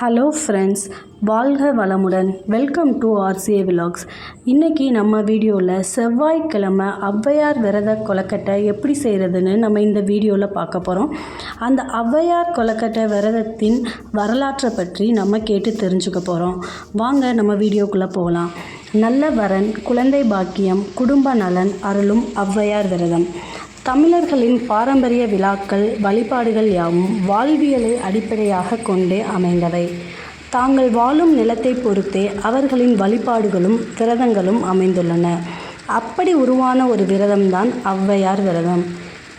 Hello friends வாழ்க வளமுடன். Welcome to RCA vlogs இன்றைக்கி நம்ம வீடியோவில் செவ்வாய்க்கிழமை ஔவையார் விரத கொலக்கட்டை எப்படி செய்கிறதுன்னு நம்ம இந்த வீடியோவில் பார்க்க போகிறோம் அந்த ஔவையார் கொலக்கட்டை விரதத்தின் வரலாற்றை பற்றி நம்ம கேட்டு தெரிஞ்சுக்க போகிறோம் வாங்க நம்ம வீடியோக்குள்ளே போகலாம். நல்ல வரன் குழந்தை பாக்கியம் குடும்ப நலன் அருளும் ஔவையார் விரதம். தமிழர்களின் பாரம்பரிய விழாக்கள் வழிபாடுகள் யாவும் வாழ்வியலை அடிப்படையாக கொண்டே அமைந்தவை. தாங்கள் வாழும் நிலத்தை பொறுத்தே அவர்களின் வழிபாடுகளும் விரதங்களும் அமைந்துள்ளன. அப்படி உருவான ஒரு விரதம்தான் ஔவையார் விரதம்.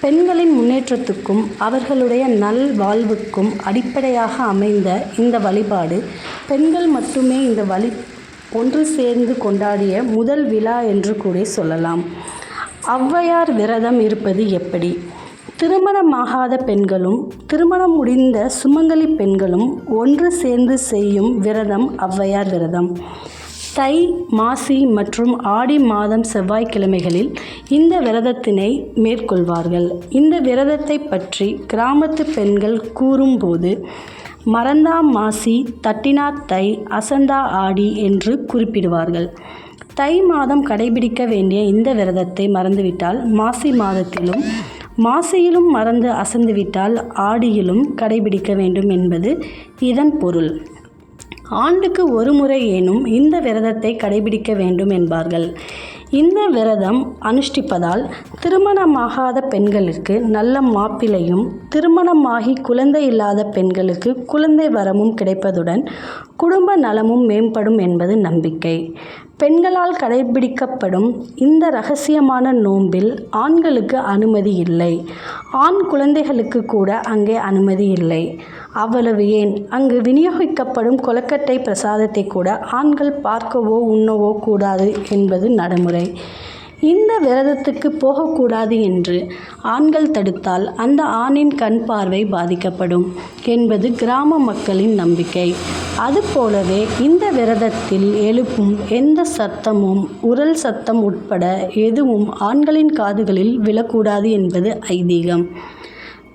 பெண்களின் முன்னேற்றத்துக்கும் அவர்களுடைய நல் வாழ்வுக்கும் அடிப்படையாக அமைந்த இந்த வழிபாடு பெண்கள் மட்டுமே இந்த வழி ஒன்று சேர்ந்து கொண்டாடிய முதல் விழா என்று கூட சொல்லலாம். ஔவையார் விரதம் இருப்பது எப்படி? திருமணமாகாத பெண்களும் திருமணம் முடிந்த சுமங்கலி பெண்களும் ஒன்று சேர்ந்து செய்யும் விரதம் ஔவையார் விரதம். தை மாசி மற்றும் ஆடி மாதம் செவ்வாய்க்கிழமைகளில் இந்த விரதத்தினை மேற்கொள்வார்கள். இந்த விரதத்தை பற்றி கிராமத்து பெண்கள் கூறும்போது மறந்தா மாசி தட்டினா தை அசந்தா ஆடி என்று குறிப்பிடுவார்கள். தை மாதம் கடைபிடிக்க வேண்டிய இந்த விரதத்தை மறந்துவிட்டால் மாசி மாதத்திலும் மாசியிலும் மறந்து அசந்துவிட்டால் ஆடியிலும் கடைபிடிக்க வேண்டும் என்பது இதன் பொருள். ஆண்டுக்கு ஒரு முறை ஏனும் இந்த விரதத்தை கடைபிடிக்க வேண்டும் என்பார்கள். இந்த விரதம் அனுஷ்டிப்பதால் திருமணமாகாத பெண்களுக்கு நல்ல மாப்பிளையும் திருமணமாகி குழந்தை இல்லாத பெண்களுக்கு குழந்தை வரமும் கிடைப்பதுடன் குடும்ப நலமும் மேம்படும் என்பது நம்பிக்கை. பெண்களால் கடைபிடிக்கப்படும் இந்த ரகசியமான நோன்பில் ஆண்களுக்கு அனுமதி இல்லை. ஆண் குழந்தைகளுக்கு கூட அங்கே அனுமதி இல்லை. அவ்வளவு ஏன்? அங்கு விநியோகிக்கப்படும் கொலக்கட்டை பிரசாதத்தை கூட ஆண்கள் பார்க்கவோ உண்ணவோ கூடாது என்பது நடைமுறை. இந்த விரதத்துக்கு போகக்கூடாது என்று ஆண்கள் தடுத்தால் அந்த ஆணின் கண் பார்வை பாதிக்கப்படும் என்பது கிராம மக்களின் நம்பிக்கை. அதுபோலவே இந்த விரதத்தில் எழுப்பும் எந்த சத்தமும் உரல் சத்தம் உட்பட எதுவும் ஆண்களின் காதுகளில் விழக்கூடாது என்பது ஐதீகம்.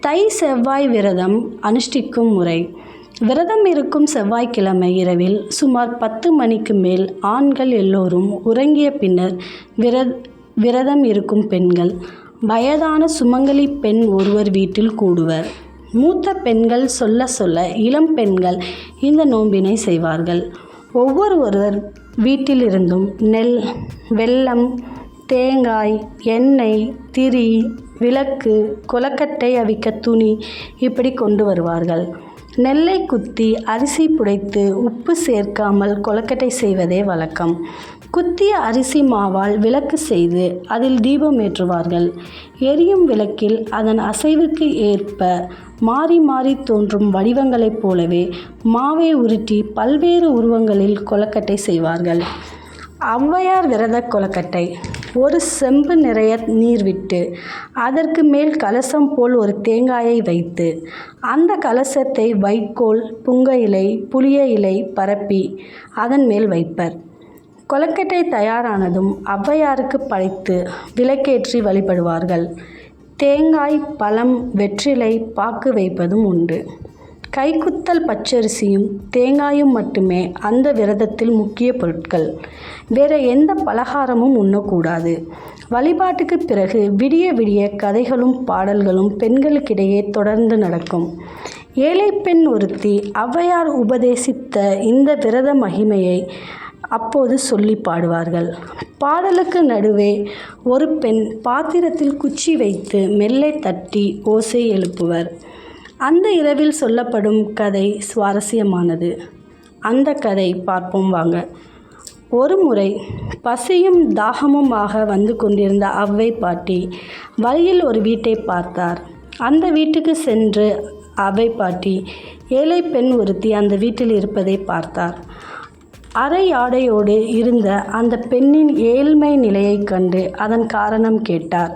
தை செவ்வாய் விரதம் அனுஷ்டிக்கும் முறை. விரதம் இருக்கும் செவ்வாய்க்கிழமை இரவில் சுமார் பத்து மணிக்கு மேல் ஆண்கள் எல்லோரும் உறங்கிய பின்னர் விர விரதம் இருக்கும் பெண்கள். வயதான சுமங்கலி பெண் ஒருவர் வீட்டில் கூடுவர். மூத்த பெண்கள் சொல்ல சொல்ல இளம் பெண்கள் இந்த நோன்பினை செய்வார்கள். ஒவ்வொருவர் வீட்டிலிருந்தும் நெல் வெல்லம் தேங்காய் எண்ணெய் திரி விளக்கு கொலக்கட்டை அவிக்க துணி இப்படி கொண்டு வருவார்கள். நெல்லை குத்தி அரிசி புடைத்து உப்பு சேர்க்காமல் கொலக்கட்டை செய்வதே வழக்கம். குத்திய அரிசி மாவால் விளக்கு செய்து அதில் தீபம் ஏற்றுவார்கள். எரியும் விளக்கில் அதன் அசைவுக்கு ஏற்ப மாறி மாறி தோன்றும் வடிவங்களைப் போலவே மாவை உருட்டி பல்வேறு உருவங்களில் கொலக்கட்டை செய்வார்கள். ஔவையார் விரத கொலக்கட்டை ஒரு செம்பு நிறைய நீர் விட்டு அதற்கு மேல் கலசம் போல் ஒரு தேங்காயை வைத்து அந்த கலசத்தை வைக்கோல் புங்க இலை புளிய இலை பரப்பி அதன் மேல் வைப்பர். கொலக்கட்டை தயாரானதும் ஔவையாருக்கு படைத்து விளக்கேற்றி வழிபடுவார்கள். தேங்காய் பழம் வெற்றிலை பாக்கு வைப்பதும் உண்டு. கைக்குத்தல் பச்சரிசியும் தேங்காயும் மட்டுமே அந்த விரதத்தில் முக்கிய பொருட்கள். வேற எந்த பலகாரமும் உண்ணக்கூடாது. வழிபாட்டுக்கு பிறகு விடிய விடிய கதைகளும் பாடல்களும் பெண்களுக்கிடையே தொடர்ந்து நடக்கும். ஏழை பெண் ஒருத்தி ஔவையார் உபதேசித்த இந்த விரத மகிமையை அப்போது சொல்லி பாடுவார்கள். பாடலுக்கு நடுவே ஒரு பெண் பாத்திரத்தில் குச்சி வைத்து மெல்லை தட்டி ஓசை எழுப்புவர். அந்த இரவில் சொல்லப்படும் கதை சுவாரஸ்யமானது. அந்த கதை பார்ப்போம் வாங்க. ஒரு முறை பசியும் தாகமுமாக வந்து கொண்டிருந்த அவ்வை பாட்டி வழியில் ஒரு வீட்டை பார்த்தார். அந்த வீட்டுக்கு சென்று அவ்வை பாட்டி ஏழை பெண் ஒருத்தி அந்த வீட்டில் இருப்பதை பார்த்தார். அரை ஆடையோடு இருந்த அந்த பெண்ணின் ஏழ்மை நிலையைக் கண்டு அதன் காரணம் கேட்டார்.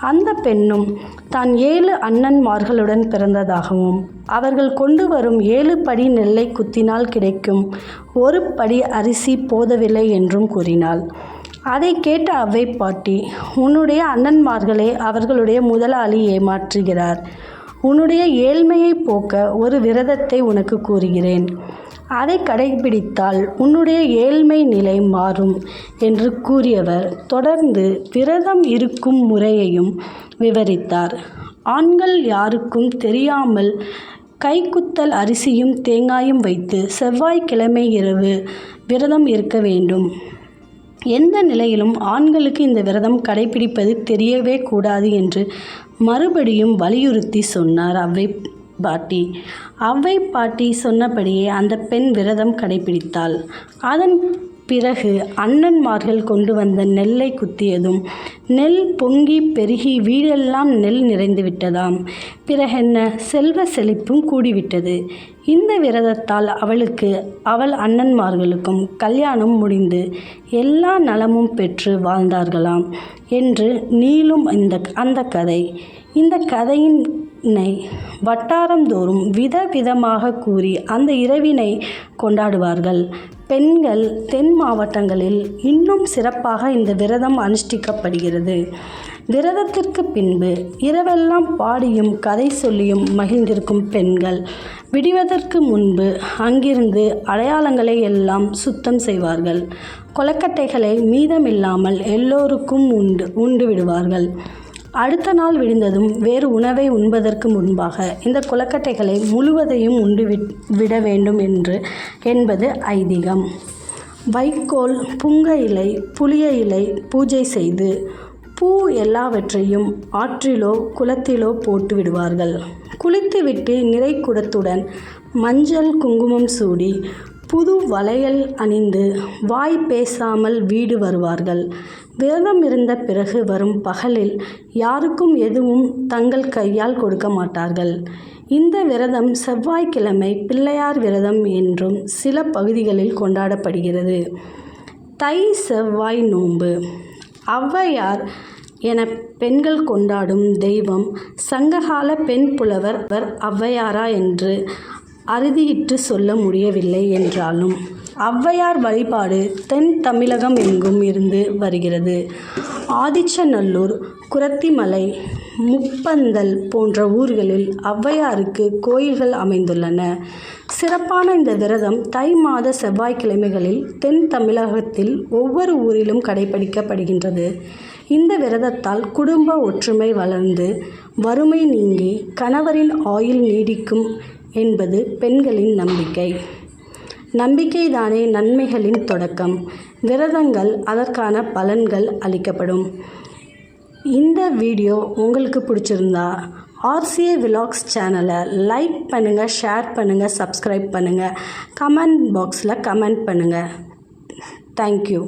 அந்த பெண்ணும் தான் ஏழு அண்ணன்மார்களுடன் பிறந்ததாகவும் அவர்கள் கொண்டு வரும் ஏழு படி நெல்லை குத்தினால் கிடைக்கும் ஒரு படி அரிசி போதவில்லை என்றும் கூறினாள். அதை கேட்ட அவ்வை பாட்டி உன்னுடைய அண்ணன்மார்களே அவர்களுடைய முதலாளி ஏமாற்றுகிறார். உன்னுடைய ஏழ்மையை போக்க ஒரு விரதத்தை உனக்கு கூறுகிறேன். அதை கடைபிடித்தால் உன்னுடைய ஏழ்மை நிலை மாறும் என்று கூறியவர். தொடர்ந்து விரதம் இருக்கும் முறையையும் விவரித்தார். ஆண்கள் யாருக்கும் தெரியாமல் கைக்குத்தல் அரிசியும் தேங்காயும் வைத்து செவ்வாய்க்கிழமை இரவு விரதம் இருக்க வேண்டும். எந்த நிலையிலும் ஆண்களுக்கு இந்த விரதம் கடைபிடிப்பது தெரியவே கூடாது என்று மறுபடியும் வலியுறுத்தி சொன்னார் அவ்வை. பாட்டி. அவ்வை பாட்டி சொன்னபடியே அந்த பெண் விரதம் கடைபிடித்தாள். அதன் பிறகு அண்ணன்மார்கள் கொண்டு வந்த நெல்லை குத்தியதும் நெல் பொங்கி பெருகி வீடெல்லாம் நெல் நிறைந்து விட்டதாம். பிறகென்ன செல்வ செழிப்பும் கூடிவிட்டது. இந்த விரதத்தால் அவளுக்கு அவள் அண்ணன்மார்களுக்கும் கல்யாணம் முடிந்து எல்லா நலமும் பெற்று வாழ்ந்தார்களாம் என்று நீளும் இந்த அந்த கதை. இந்த கதையின் வட்டாரந்தோறும் விதவிதமாக கூறி அந்த இரவினை கொண்டாடுவார்கள். பெண்கள் தென் மாவட்டங்களில் இன்னும் சிறப்பாக இந்த விரதம் அனுஷ்டிக்கப்படுகிறது. விரதத்திற்கு பின்பு இரவெல்லாம் பாடியும் கதை சொல்லியும் மகிழ்ந்திருக்கும் பெண்கள் விடிவதற்கு முன்பு அங்கிருந்து அடையாளங்களை எல்லாம் சுத்தம் செய்வார்கள். கொலக்கட்டைகளை மீதமில்லாமல் எல்லோருக்கும் உண்டு உண்டு விடுவார்கள். அடுத்த நாள் விடிந்ததும் வேறு உணவை உண்பதற்கு முன்பாக இந்த குளக்கட்டைகளை முழுவதையும் உண்டு விட்- விட வேண்டும் என்று என்பது ஐதீகம். வைக்கோல் புங்க இலை புளிய இலை பூஜை செய்து பூ எல்லாவற்றையும் ஆற்றிலோ குளத்திலோ போட்டு விடுவார்கள். குளித்துவிட்டு நிறை குடத்துடன் மஞ்சள் குங்குமம் சூடி புது வளையல் அணிந்து வாய் பேசாமல் வீடு வருவார்கள். விரதம் இருந்த பிறகு வரும் பகலில் யாருக்கும் எதுவும் தங்கள் கையால் கொடுக்க மாட்டார்கள். இந்த விரதம் செவ்வாய்க்கிழமை பிள்ளையார் விரதம் என்றும் சில பகுதிகளில் கொண்டாடப்படுகிறது. தை செவ்வாய் நோன்பு. ஔவையார் என பெண்கள் கொண்டாடும் தெய்வம் சங்ககால பெண் புலவர் ஔவையாரா என்று அறுதியிட்டு சொல்ல முடியவில்லை என்றாலும் ஔவையார் வழிபாடு தென் தமிழகம் எங்கும் இருந்து வருகிறது. ஆதிச்சநல்லூர் குரத்திமலை முப்பந்தல் போன்ற ஊர்களில் ஔவையாருக்கு கோயில்கள் அமைந்துள்ளன. சிறப்பான இந்த விரதம் தை மாத செவ்வாய்க்கிழமைகளில் தென் தமிழகத்தில் ஒவ்வொரு ஊரிலும் கடைபிடிக்கப்படுகின்றது. இந்த விரதத்தால் குடும்ப ஒற்றுமை வளர்ந்து வறுமை நீங்கி கணவரின் ஆயுள் நீடிக்கும் என்பது பெண்களின் நம்பிக்கை. நம்பிக்கைதானே நன்மைகளின் தொடக்கம். விரதங்கள் அதற்கான பலன்கள் அளிக்கப்படும். இந்த வீடியோ உங்களுக்கு பிடிச்சிருந்தா ஆர்சிஏ விலாக்ஸ் சேனலை லைக் பண்ணுங்கள் ஷேர் பண்ணுங்கள் சப்ஸ்கிரைப் பண்ணுங்கள் கமெண்ட் பாக்ஸில் கமெண்ட் பண்ணுங்கள் தேங்க்யூ